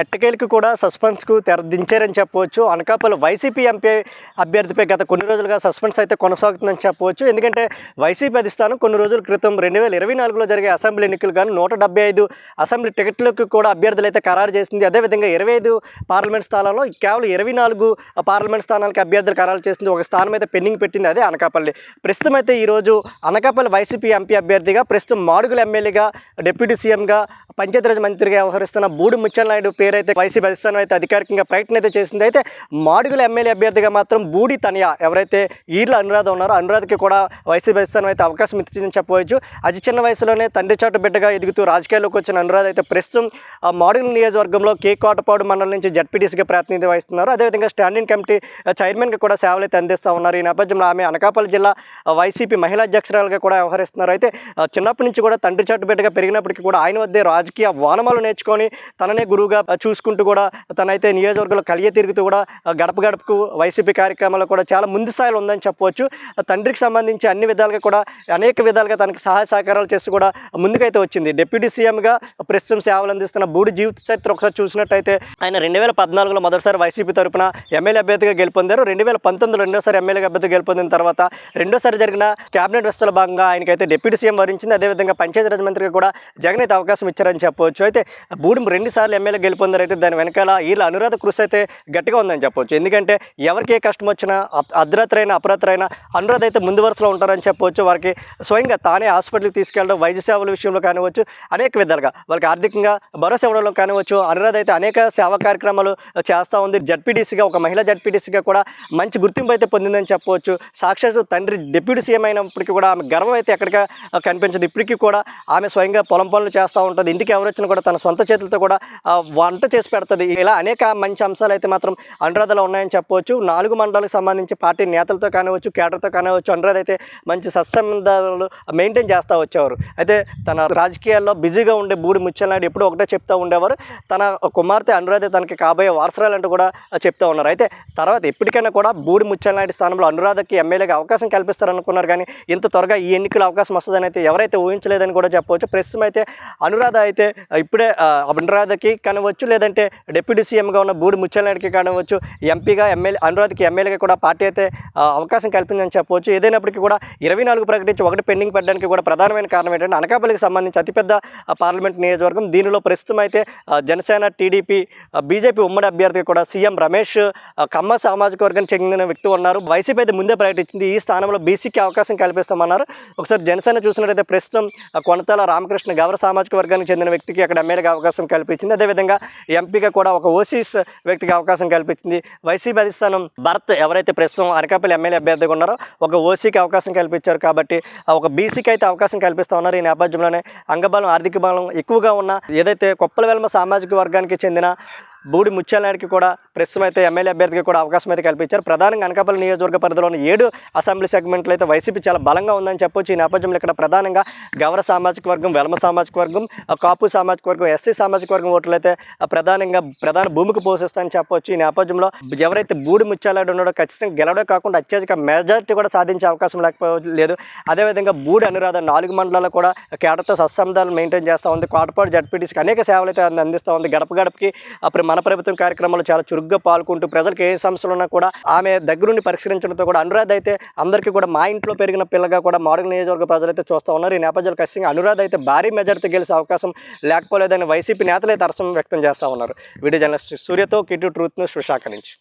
ఎట్టకేలకు కూడా సస్పెన్స్కు తెర దించారని చెప్పవచ్చు. అనకాపల్లి వైసీపీ ఎంపీ అభ్యర్థిపై గత కొన్ని రోజులుగా సస్పెన్స్ అయితే కొనసాగుతుందని చెప్పవచ్చు. ఎందుకంటే వైసీపీ అధిష్టానం కొన్ని రోజుల క్రితం రెండు వేల ఇరవై నాలుగులో జరిగే అసెంబ్లీ ఎన్నికలు కానీ నూట డెబ్బై ఐదు అసెంబ్లీ టికెట్లకు కూడా అభ్యర్థులు అయితే ఖరారు చేసింది. అదేవిధంగా ఇరవై ఐదు పార్లమెంట్ స్థానాల్లో కేవలం ఇరవై నాలుగు పార్లమెంట్ స్థానాలకు అభ్యర్థులు ఖరారు చేసింది. ఒక స్థానం అయితే పెండింగ్ పెట్టింది అదే అనకాపల్లి. ప్రస్తుతం అయితే ఈరోజు అనకాపల్లి వైసీపీ ఎంపీ అభ్యర్థిగా ప్రస్తుతం మాడుగుల ఎమ్మెల్యేగా డిప్యూటీ సీఎంగా పంచాయతీరాజ్ మంత్రిగా వ్యవహరిస్తున్న బూడి ముచ్చలనాయుడు పేరైతే వైసీపీ అధిష్టానం అయితే అధికారికంగా ప్రకటన అయితే చేసింది. అయితే మాడుగుల ఎమ్మెల్యే అభ్యర్థిగా మాత్రం బూడి తనియా ఎవరైతే ఈర్ల అనురాధ ఉన్నారో అనురాధకి కూడా వైసీపీ అధిష్టానం అయితే అవకాశం ఇచ్చిందని చెప్పవచ్చు. అతి చిన్న వయసులోనే తండ్రి చాటు బిడ్డగా ఎదుగుతూ రాజకీయాల్లోకి వచ్చిన అనురాధ అయితే ప్రస్తుతం ఆ మాడుగుల నియోజకవర్గంలో కే కోటపాడు మండలం నుంచి జడ్పీటీసీగా ప్రాతినిధ్యం వహిస్తున్నారు. అదేవిధంగా స్టాండింగ్ కమిటీ చైర్మన్గా కూడా సేవలు అయితే అందిస్తూ ఉన్నారు. ఈ నేపథ్యంలో ఆమె అనకాపల్లి జిల్లా వైసీపీ మహిళా అధ్యక్షురాలుగా కూడా వ్యవహరిస్తున్నారు. అయితే చిన్నప్పటి నుంచి కూడా తండ్రి చాటు బిడ్డగా పెరిగినప్పటికీ కూడా ఆయన వద్దే రాజకీయ వానమాలు నేర్చుకొని తననే గురువుగా చూసుకుంటూ కూడా తనైతే నియోజకవర్గంలో కలియ తిరుగుతూ కూడా గడప గడపకు వైసీపీ కార్యక్రమాల్లో కూడా చాలా ముందు స్థాయిలో ఉందని చెప్పవచ్చు. ఆ, తండ్రికి సంబంధించి అన్ని విధాలుగా కూడా అనేక విధాలుగా తనకి సహాయ సహకారాలు చేస్తూ కూడా ముందుకైతే వచ్చింది. డిప్యూటీ సీఎంగా ప్రస్తుతం సేవలు అందిస్తున్న బూడి జీవిత చరిత్ర ఒకసారి చూసినట్టయితే ఆయన రెండు వేల పద్నాలుగులో మొదటిసారి వైసీపీ తరపున ఎమ్మెల్యే అభ్యర్థిగా గెలుపొందారు. రెండు వేల పంతొమ్మిదిలో రెండోసారి ఎమ్మెల్యే అభ్యర్థిగా గెలుపొందిన తర్వాత రెండోసారి జరిగిన కేబినెట్ వ్యవస్థలో భాగంగా ఆయనకైతే డిప్యూటీ సీఎం వరించింది. అదేవిధంగా పంచాయతీరాజ్ మంత్రిగా కూడా జగన్ అయితే అవకాశం ఇచ్చారని చెప్పవచ్చు. అయితే బూడి రెండు సార్లు ఎమ్మెల్యే గెలుపు అయితే దాని వెనకాల వీళ్ళ అనురాధ కృషి అయితే గట్టిగా ఉందని చెప్పవచ్చు ఎందుకంటే ఎవరికి ఏ కష్టం వచ్చినా అర్ధరాత్రైనా అపరాత్రైనా అనురాధ అయితే ముందు వరుసలో ఉంటారని చెప్పవచ్చు వారికి స్వయంగా తానే హాస్పిటల్కి తీసుకెళ్ళడం వైద్య సేవల విషయంలో కానివచ్చు అనేక విధాలుగా. వాళ్ళకి ఆర్థికంగా భరోసా ఇవ్వడంలో కానివచ్చు అనురాధ అయితే అనేక సేవా కార్యక్రమాలు చేస్తూ ఉంది. జడ్పీటీసీగా ఒక మహిళా జడ్పీటీసీగా కూడా మంచి గుర్తింపు అయితే పొందిందని చెప్పవచ్చు సాక్షాత్ తండ్రి డిప్యూటీ సీఎం అయినప్పటికీ కూడా ఆమె గర్వం అయితే ఎక్కడిగా కనిపించదు. ఇప్పటికీ కూడా ఆమె స్వయంగా పొలం పనులు చేస్తూ ఉంటుంది. ఇంటికి ఎవరు వచ్చినా కూడా తన సొంత చేతులతో కూడా వంట చేసి పెడుతుంది. ఇలా అనేక మంచి అంశాలు అయితే మాత్రం అనురాధలో ఉన్నాయని చెప్పవచ్చు. నాలుగు మండలాలకు సంబంధించి పార్టీ నేతలతో కానివచ్చు కేటర్తో కానివచ్చు అనురాధ అయితే మంచి సత్సంబంధాలు మెయింటైన్ చేస్తూ వచ్చేవారు. అయితే తన రాజకీయాల్లో బిజీగా ఉండే బూడి ముచ్చలనాయుడు ఎప్పుడూ ఒకటే చెప్తూ ఉండేవారు. తన కుమార్తె అనురాధ తనకి కాబోయే వారసరాలంటూ కూడా చెప్తూ ఉన్నారు. అయితే తర్వాత ఎప్పటికైనా కూడా బూడి ముచ్చలనాయుడు స్థానంలో అనురాధకి ఎమ్మెల్యేగా అవకాశం కల్పిస్తారనుకున్నారు. కానీ ఇంత త్వరగా ఈ ఎన్నికల అవకాశం వస్తుందని అయితే ఎవరైతే ఊహించలేదని కూడా చెప్పవచ్చు. ప్రస్తుతం అయితే అనురాధ అయితే ఇప్పుడే అనురాధకి కానివచ్చు లేదంటే డిప్యూటీ సీఎంగా ఉన్న బూడి ముచ్చలనాయుడికి కానివ్వచ్చు ఎంపీగా ఎమ్మెల్యే అనురాధకి ఎమ్మెల్యేగా కూడా పార్టీ అయితే అవకాశం కల్పిందని చెప్పవచ్చు. ఏదైనప్పటికీ కూడా ఇరవై నాలుగు ప్రకటించి ఒకటి పెండింగ్ పెట్టడానికి కూడా ప్రధానమైన కారణం ఏంటంటే అనకాపల్లికి సంబంధించి అతిపెద్ద పార్లమెంట్ నియోజకవర్గం. దీనిలో ప్రస్తుతం అయితే జనసేన టీడీపీ బీజేపీ ఉమ్మడి అభ్యర్థి కూడా సీఎం రమేష్ కమ్మ సామాజిక వర్గానికి చెందిన వ్యక్తి ఉన్నారు. వైసీపీ అయితే ముందే ప్రకటించింది. ఈ స్థానంలో బీసీకి అవకాశం కల్పిస్తామన్నారు. ఒకసారి జనసేన చూసినట్టయితే ప్రస్తుతం కొనతల కొనతాల రామకృష్ణ గౌర సామాజిక వర్గానికి చెందిన వ్యక్తికి అక్కడ ఎమ్మెల్యేగా అవకాశం కల్పించింది. అదేవిధంగా ఎంపీగా కూడా ఒక ఓసీస్ వ్యక్తికి అవకాశం కల్పించింది. వైసీపీ అధిష్టానం భరత్ ఎవరైతే ప్రస్తుతం అనకాపల్లి ఎమ్మెల్యే అభ్యర్థిగా ఉన్నారో ఒక ఓసీకి అవకాశం కల్పించారు కాబట్టి ఒక బీసీకి అయితే అవకాశం కల్పిస్తూ ఉన్నారు. ఈ నేపథ్యంలోనే అంగబలం ఆర్థిక బలం ఎక్కువగా ఉన్న ఏదైతే కొప్పల వెల్మ సామాజిక వర్గానికి చెందిన బూడి ముత్యాలనాయుడికి కూడా ప్రస్తుతం అయితే ఎమ్మెల్యే అభ్యర్థికి కూడా అవకాశం అయితే కల్పించారు. ప్రధానంగా అనకాపల్లి నియోజకవర్గ పరిధిలోని ఏడు అసెంబ్లీ సెగ్మెంట్లు అయితే వైసీపీ చాలా బలంగా ఉందని చెప్పొచ్చు. ఈ నేపథ్యంలో ఇక్కడ ప్రధానంగా గౌర సామాజిక వర్గం వెలమ సామాజిక వర్గం కాపు సామాజిక వర్గం ఎస్సీ సామాజిక వర్గం ఓట్లు అయితే ప్రధానంగా ప్రధాన భూమికి పోషిస్తాయని చెప్పొచ్చు. ఈ నేపథ్యంలో ఎవరైతే బూడి ముత్యాలనాయుడు ఉన్నాడో ఖచ్చితంగా గెలవడే కాకుండా అత్యధిక మెజారిటీ కూడా సాధించే అవకాశం లేకపోలేదు అదేవిధంగా బూడి అనురాధ నాలుగు మండలాల్లో కూడా కేడతో సత్సంధాలు మెయింటైన్ చేస్తూ ఉంది. కోటపాడు జడ్పీటీసీకి అనేక సేవలు అయితే అందిస్తూ ఉంది. గడప గడపకి అప్పుడు మన ప్రభుత్వం కార్యక్రమాలు చాలా చురుగ్గా పాల్గొంటూ ప్రజలకు ఏ సమస్యలు ఉన్నా కూడా ఆమె దగ్గరుండి పరిష్కరించడంతో కూడా అనురాధ అయితే అందరికీ కూడా మా ఇంట్లో పెరిగిన పిల్లగా కూడా మోడల్ నియోజకవర్గ ప్రజలైతే చూస్తూ ఉన్నారు. ఈ నేపథ్యంలో ఖచ్చితంగా అనురాధ అయితే భారీ మెజార్టీ గెలిచే అవకాశం లేకపోలేదని వైసీపీ నేతలు అయితే అరసం వ్యక్తం చేస్తూ ఉన్నారు. వీడియో జర్నలిస్ట్ సూర్యతో కిటు ట్రూత్ న్యూస్ విశాఖ నుంచి.